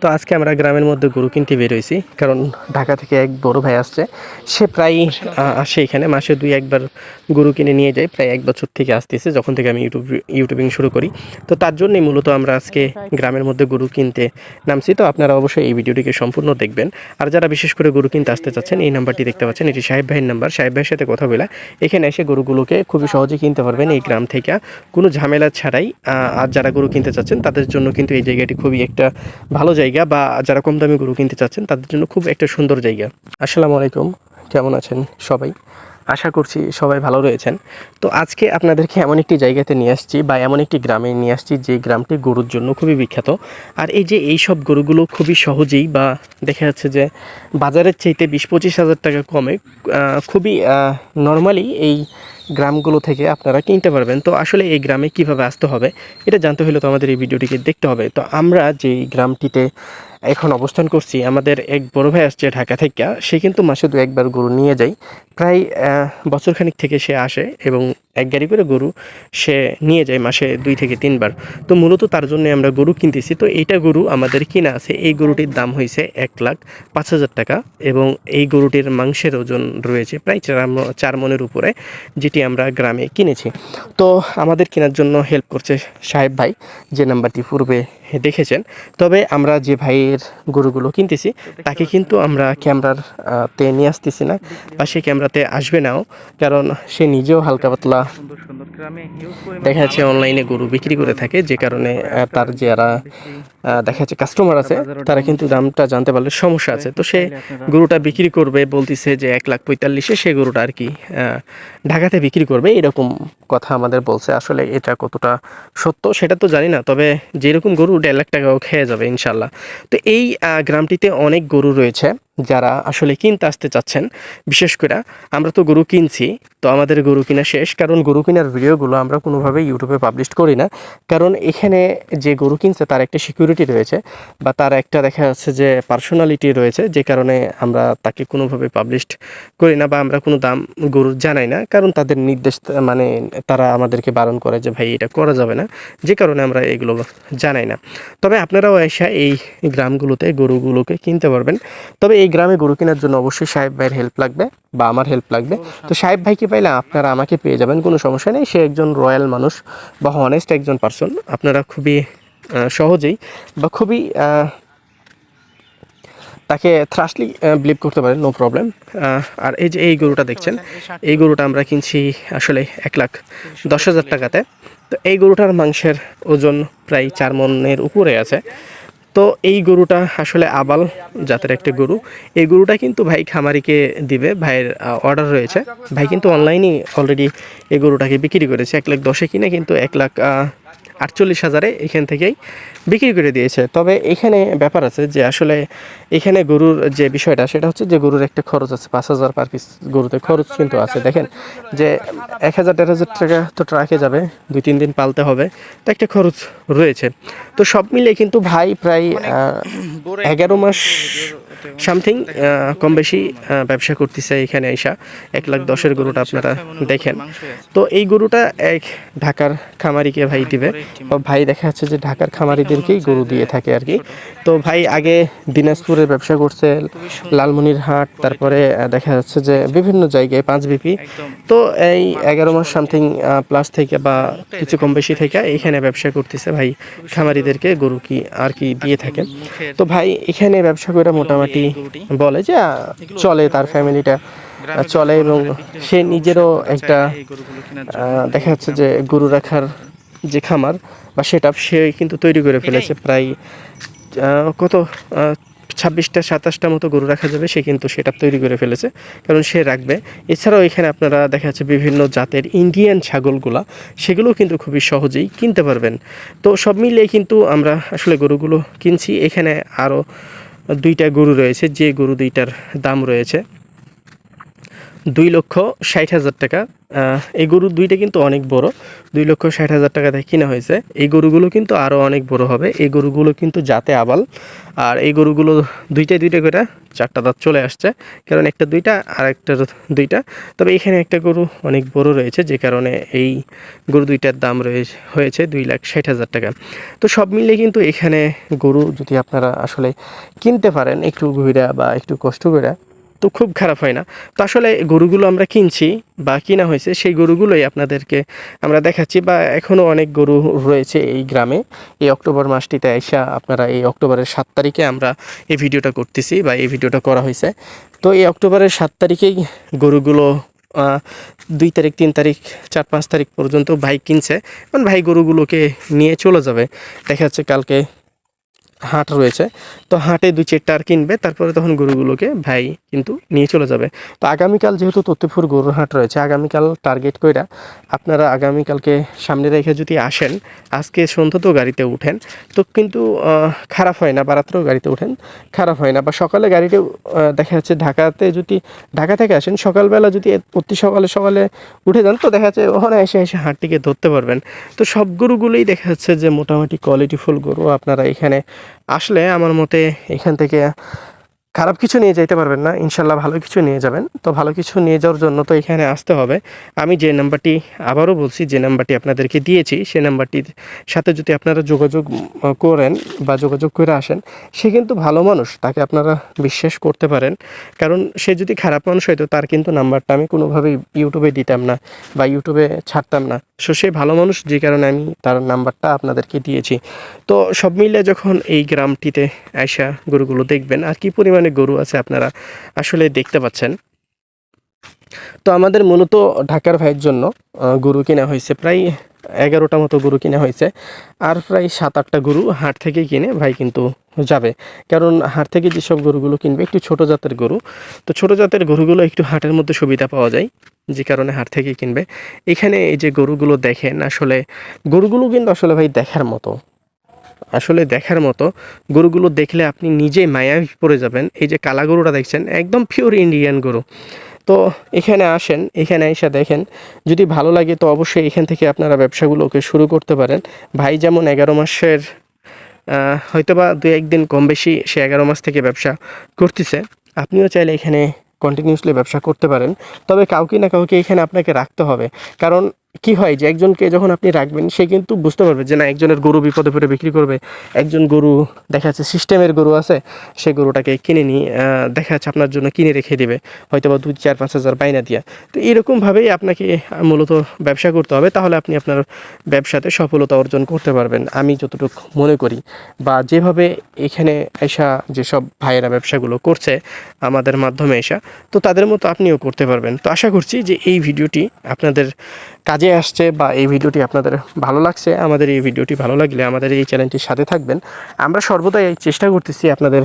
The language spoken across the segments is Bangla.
তো আজকে আমরা গ্রামের মধ্যে গরু কিনতে বেরোইছি কারণ ঢাকা থেকে এক বড় ভাই আসছে। সে প্রায় আসে এখানে, মাসে দুই একবার গরু কিনে নিয়ে যায়। প্রায় এক বছর থেকে আসতেছে, যখন থেকে আমি ইউটিউব, ইউটিউবিং শুরু করি। তো তার জন্যই মূলত আমরা আজকে গ্রামের মধ্যে গরু কিনতে নামছি। তো আপনারা অবশ্যই এই ভিডিওটিকে সম্পূর্ণ দেখবেন। আর যারা বিশেষ করে গরু কিনতে আসতে চাচ্ছেন, এই নাম্বারটি দেখতে পাচ্ছেন। এটি সাহেব ভাইয়ের নাম্বার। সাহেব ভাইয়ের সাথে কথা বলে এখানে এসে গরুগুলোকে খুবই সহজে কিনতে পারবেন এই গ্রাম থেকে। কোনো ঝামেলা ছাড়াই আর যারা গরু কিনতে চাচ্ছেন, তাদের জন্য কিন্তু এই জায়গাটি খুবই একটা ভালো জায়গা। বা যারা কম দামে গরু কিনতে চাচ্ছেন, তাদের জন্য খুব একটা সুন্দর জায়গা। আসসালামু আলাইকুম, কেমন আছেন সবাই? আশা করছি সবাই ভালো রয়েছেন। তো আজকে আপনাদেরকে এমন একটি জায়গাতে নিয়ে আসছি বা এমন একটি গ্রামে নিয়ে আসছি যে গ্রামটি গরুর জন্য খুবই বিখ্যাত। আর এই যে এই সব গরুগুলো খুবই সহজেই বা দেখা যাচ্ছে যে বাজারের চাইতে বিশ পঁচিশ হাজার টাকা কমে খুবই নর্মালি এই গ্রামগুলো থেকে আপনারা কিনতে পারবেন। তো আসলে এই গ্রামে কীভাবে আসতে হবে, এটা জানতে হলে তো আমাদের এই ভিডিওটিকে দেখতে হবে। তো আমরা যে গ্রামটিতে এখন অবস্থান করছি আমাদের এক বড় ভাই আসছে ঢাকা থেকে সে কিন্তু মাসে দু একবার গরু নিয়ে যায়। প্রায় বছরখানিক থেকে সে আসে এবং এক গাড়ি করে গরু সে নিয়ে যায় মাসে দুই থেকে তিনবার। তো মূলত তার জন্য আমরা গরু কিনতেছি। তো এইটা গরু আমাদের কিনা আছে। এই গরুটির দাম হয়েছে এক লাখ পাঁচ হাজার টাকা এবং এই গরুটির মাংসের ওজন রয়েছে প্রায় চার চার মনের উপরে যেটি আমরা গ্রামে কিনেছি। তো আমাদের কেনার জন্য হেল্প করছে সাহেব ভাই, যে নাম্বারটি পূর্বে দেখেছেন। তবে আমরা যে ভাইয়ের গরুগুলো কিনতেছি, তাকে কিন্তু আমরা ক্যামেরার তে নিয়ে আসতেছি না। বা সে ক্যামেরাতে আসবে নাও, কারণ সে নিজেও হালকা পাতলা দেখা যাচ্ছে অনলাইনে গরু বিক্রি করে থাকে যে কারণে তার যারা দেখা যাচ্ছে কাস্টমার আছে তারা কিন্তু দামটা জানতে পারলে সমস্যা আছে। তো সে গরুটা বিক্রি করবে বলতিছে যে এক লাখ পঁয়তাল্লিশে সে গরুটা আর কি ঢাকাতে বিক্রি করবে এরকম কথা আমাদের বলছে। আসলে এটা কতটা সত্য সেটা তো জানি না তবে যেরকম গরু দেড় লাখ টাকাও খেয়ে যাবে ইনশাল্লাহ। তো এই গ্রামটিতে অনেক গরু রয়েছে যারা আসলে কিনতে আসতে চাচ্ছেন। বিশেষ করে আমরা তো গরু কিনছি তো আমাদের গরু কিনা শেষ কারণ গরু কেনার ভিডিওগুলো আমরা কোনোভাবেই ইউটিউবে পাবলিশ করি না। কারণ এখানে যে গরু কিনছে তার একটা সিকিউরিটি রয়েছে, বা তার একটা দেখা যাচ্ছে যে পার্সোনালিটি রয়েছে, যে কারণে আমরা তাকে কোনোভাবে পাবলিশ করি না বা আমরা কোনো দাম গরুর জানাই না, কারণ তাদের নির্দেশ মানে তারা আমাদেরকে বারণ করে যে, ভাই, এটা করা যাবে না। যে কারণে আমরা এগুলো জানাই না। তবে আপনারাও এসে এই গ্রামগুলোতে গরুগুলোকে কিনতে পারবেন। তবে এই গ্রামে গরু কেনার জন্য অবশ্যই সাহেব ভাইয়ের হেল্প লাগবে, বা আমার হেল্প লাগবে। তো সাহেব ভাইকে পাইলে আপনারা আমাকে পেয়ে যাবেন, কোনো সমস্যা নেই। সে একজন রয়্যাল মানুষ, বা হনেস্ট একজন পার্সন আপনারা খুবই সহজেই বা খুবই তাকে থ্রাস্টলি বিলিভ করতে পারেন নো প্রবলেম আর এই যে এই গরুটা দেখছেন এই গরুটা আমরা কিনছি আসলে এক লাখ দশ হাজার টাকাতে। তো এই গরুটার মাংসের ওজন প্রায় চার মনের উপরে আছে। তো এই গরুটা আসলে আবাল জাতের একটা গরু। এই গরুটা কিন্তু ভাই খামারিকে দিবে ভাইয়ের অর্ডার রয়েছে। ভাই কিন্তু অনলাইনে অলরেডি এই গরুটাকে বিক্রি করেছে। এক লাখ দশে কিনে কিন্তু এক লাখ আটচল্লিশ হাজারে এখান থেকেই বিক্রি করে দিয়েছে। তবে এখানে ব্যাপার আছে যে আসলে এখানে গরুর যে বিষয়টা, সেটা হচ্ছে যে গরুর একটা খরচ আছে, পাঁচ হাজার পার পিস গরুতে খরচ কিন্তু আছে। দেখেন যে এক হাজার, দেড় হাজার টাকা তো ট্রাকে যাবে, দুই, তিন দিন পালতে হবে, তো একটা খরচ রয়েছে। তো সব মিলিয়ে কিন্তু ভাই প্রায় এগারো মাস সামথিং কম বেশি ব্যবসা করতেছে এখানে আইসা। এক লাখ দশের গরুটা আপনারা দেখেন। তো এই গরুটা এক ঢাকার খামারিকে ভাই দিবে। ভাই দেখা যাচ্ছে যে ঢাকার খামারিদেরকেই গরু দিয়ে থাকে আর কি। তো ভাই আগে দিনাজপুরের ব্যবসা করছে, লালমনিরহাট, তারপরে দেখা যাচ্ছে যে বিভিন্ন জায়গায় পাঁচ বিপি। তো এই এগারো মাস সামথিং প্লাস থেকে বা কিছু কম বেশি থেকে এখানে ব্যবসা করতেছে ভাই খামারিদেরকে গরু কি, আর কি দিয়ে থাকে। তো ভাই এখানে ব্যবসা করে মোটামুটি বলে যে চলে তার ফ্যামিলিটা চলে এবং সে নিজেরও একটা দেখা যাচ্ছে যে গরু রাখার যে খামার বা সেট সে কিন্তু তৈরি করে ফেলেছে প্রায় কত ছাব্বিশটা সাতাশটা মতো গরু রাখা যাবে সে কিন্তু সেটা তৈরি করে ফেলেছে কারণ সে রাখবে। এছাড়াও এখানে আপনারা দেখা যাচ্ছে বিভিন্ন জাতের ইন্ডিয়ান ছাগলগুলা সেগুলো কিন্তু খুবই সহজেই কিনতে পারবেন। তো সব মিলিয়ে কিন্তু আমরা আসলে গরুগুলো কিনছি। এখানে আরও দুইটা গরু রয়েছে যে গরু দুইটার দাম রয়েছে। দুই লক্ষ ষাট হাজার টাকা। এই গরু দুইটা কিন্তু অনেক বড়। দুই লক্ষ ষাট হাজার টাকা দিয়ে কিনা হয়েছে। এই গরুগুলো কিন্তু আরও অনেক বড় হবে। এই গরুগুলো কিন্তু যাতে আবাল। আর এই গরুগুলো দুইটাই দুইটা করে চারটা দাঁত চলে আসছে। কারণ একটা দুইটা আর একটা দুইটা। তবে এখানে একটা গরু অনেক বড় রয়েছে, যে কারণে এই গরু দুইটার দাম রয়েছে হয়েছে দুই লাখ ষাট হাজার টাকা। তো সব মিলিয়ে কিন্তু এখানে গরু যদি আপনারা আসলে কিনতে পারেন, একটু ঘুরে বা একটু কষ্ট করে তো খুব খারাপ হয় না। তো আসলে গরুগুলো আমরা কিনছি বা কিনা হয়েছে, সেই গরুগুলোই আপনাদেরকে আমরা দেখাচ্ছি বা এখনও অনেক গরু রয়েছে এই গ্রামে। এই অক্টোবর মাসটিতে আইসা আপনারা এই অক্টোবরের সাত তারিখে আমরা এই ভিডিওটা করতেছি বা এই ভিডিওটা করা হয়েছে। তো এই অক্টোবরের সাত তারিখেই গরুগুলো দুই তারিখ, তিন তারিখ, চার, পাঁচ তারিখ পর্যন্ত ভাই কিনছে। কারণ ভাই গরুগুলোকে নিয়ে চলে যাবে। দেখা যাচ্ছে কালকে হাট রয়েছে, তো হাটে দুই চারটা আর কিনবে, তারপরে তখন গরুগুলোকে ভাই কিন্তু নিয়ে চলে যাবে। তো আগামীকাল যেহেতু তত্ত্বপুর গরুর হাট রয়েছে, আগামীকাল টার্গেট কইরা আপনারা আগামীকালকে সামনে রেখে যদি আসেন, আজকে সন্ধ্যা গাড়িতে উঠেন, তো কিন্তু খারাপ হয় না বা রাত্রেও গাড়িতে উঠেন, খারাপ হয় না। বা সকালে গাড়িতে দেখা যাচ্ছে ঢাকাতে যদি, ঢাকা থেকে আসেন, সকালবেলা যদি অতি সকালে সকালে উঠে যান, তো দেখা যাচ্ছে ওখানে এসে এসে হাটটিকে ধরতে পারবেন। তো সব গরুগুলোই দেখা যাচ্ছে যে মোটামুটি কোয়ালিটিফুল গরু, আপনারা এখানে আসলে আমার মতে এখান থেকে খারাপ কিছু নিয়ে যেতে পারবেন না ইনশাল্লাহ ভালো কিছু নিয়ে যাবেন। তো ভালো কিছু নিয়ে যাওয়ার জন্য তো এখানে আসতে হবে। আমি যে নাম্বারটি আবারও বলছি, যে নাম্বারটি আপনাদেরকে দিয়েছি সেই নাম্বারটির সাথে যদি আপনারা যোগাযোগ করেন বা যোগাযোগ করে আসেন, সে কিন্তু ভালো মানুষ, তাকে আপনারা বিশ্বাস করতে পারেন। কারণ সে যদি খারাপ মানুষ হয়তো তার কিন্তু নাম্বারটা আমি কোনোভাবেই ইউটিউবে দিতাম না বা ইউটিউবে ছাড়তাম না। সো সে ভালো মানুষ, যে কারণে আমি তার নাম্বারটা আপনাদেরকে দিয়েছি। তো সব মিলে যখন এই গ্রামটিতে আয়সা গরুগুলো দেখবেন, আর কি পরিমাণে গরু আছে আপনারা আসলে দেখতে পাচ্ছেন। তো আমাদের মূলত ঢাকার ভাইয়ের জন্য গরু কেনা হয়েছে প্রায় এগারোটা মতো গরু কেনা হয়েছে। আর প্রায় সাত আটটা গরু হাট থেকে কিনে ভাই কিন্তু যাবে। কারণ হাট থেকে যেসব গরুগুলো কিনবে, একটু ছোট জাতের গরু। তো ছোট জাতের গরুগুলো একটু হাটের মধ্যে সুবিধা পাওয়া যায়, যে কারণে হাট থেকে কিনবে। এখানে এই যে গরুগুলো দেখেন, আসলে গরুগুলো কিন্তু আসলে ভাই দেখার মতো। আসলে দেখার মতো গরুগুলো দেখলে আপনি নিজেই মায়ায় পড়ে যাবেন। এই যে কালা গরুটা দেখছেন, একদম পিওর ইন্ডিয়ান গরু। তো এখানে আসেন, এখানে এসে দেখেন, যদি ভালো লাগে তো অবশ্যই এখান থেকে আপনারা ব্যবসাগুলোকে শুরু করতে পারেন। ভাই যেমন এগারো মাসের হয়তোবা দু একদিন কম বেশি সে এগারো মাস থেকে ব্যবসা করতেছে। আপনিও চাইলে এখানে কন্টিনিউসলি ব্যবসা করতে পারেন। তবে কাউকে না কাউকে এখানে আপনাকে রাখতে হবে। কারণ কি হয় যে একজনকে যখন আপনি রাখবেন, সে কিন্তু বুঝতে পারবে যে না, একজনের গরু বিপদে পড়ে বিক্রি করবে। একজন গরু দেখা যাচ্ছে সিস্টেমের গরু আছে, সে গরুটাকে কিনে নিয়ে দেখা যাচ্ছে আপনার জন্য কিনে রেখে দিবে। হয়তো বা দুই, চার, পাঁচ হাজার বাইনা দিয়া। তো এরকমভাবেই আপনাকে মূলত ব্যবসা করতে হবে, তাহলে আপনি আপনার ব্যবসাতে সফলতা অর্জন করতে পারবেন, আমি যতটুকু মনে করি। বা যেভাবে এখানে এসা যেসব ভাইয়েরা ব্যবসাগুলো করছে, আমাদের মাধ্যমে এসা তো তাদের মতো আপনিও করতে পারবেন। তো আশা করছি যে এই ভিডিওটি আপনাদের কাজে আসছে বা এই ভিডিওটি আপনাদের ভালো লাগছে, আমাদের এই ভিডিওটি ভালো লাগলে আমাদের এই চ্যানেলটির সাথে থাকবেন। আমরা সর্বদাই চেষ্টা করতেছি আপনাদের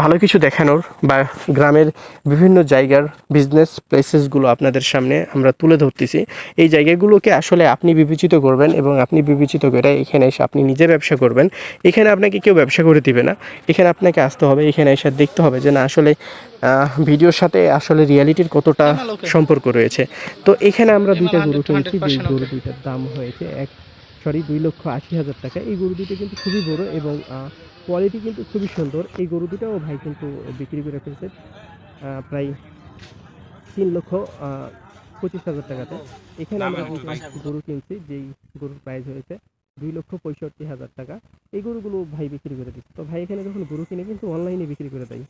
ভালো কিছু দেখানোর বা গ্রামের বিভিন্ন জায়গার বিজনেস প্লেসেসগুলো আপনাদের সামনে আমরা তুলে ধরতেছি। এই জায়গাগুলোকে আসলে আপনি বিবেচিত করবেন এবং আপনি বিবেচিত করে এখানে এসে আপনি নিজে ব্যবসা করবেন। এখানে আপনাকে কেউ ব্যবসা করে দিবে না। এখানে আপনাকে আসতে হবে, এখানে এসে দেখতে হবে যে না, আসলে ভিডিওর সাথে আসলে রিয়ালিটির কতটা সম্পর্ক রয়েছে। তো এখানে আমরা দুইটা গরু কিনছি যে গরু দুইটার দাম হয়েছে এক সরি দুই লক্ষ আশি হাজার টাকা। এই গরু দুটো কিন্তু খুবই বড় এবং কোয়ালিটি কিন্তু খুবই সুন্দর। এই গরু দুটাও ভাই কিন্তু বিক্রি করে ফেলছে প্রায় তিন লক্ষ পঁচিশ হাজার টাকাতে। এখানে আমরা গরু কিনছি যেই গরুর প্রাইস হয়েছে দুই লক্ষ পঁয়ষট্টি হাজার টাকা। এই গরুগুলো ভাই বিক্রি করে দিচ্ছে। তো ভাই এখানে যখন গরু কিনে কিন্তু অনলাইনে বিক্রি করে দেয়।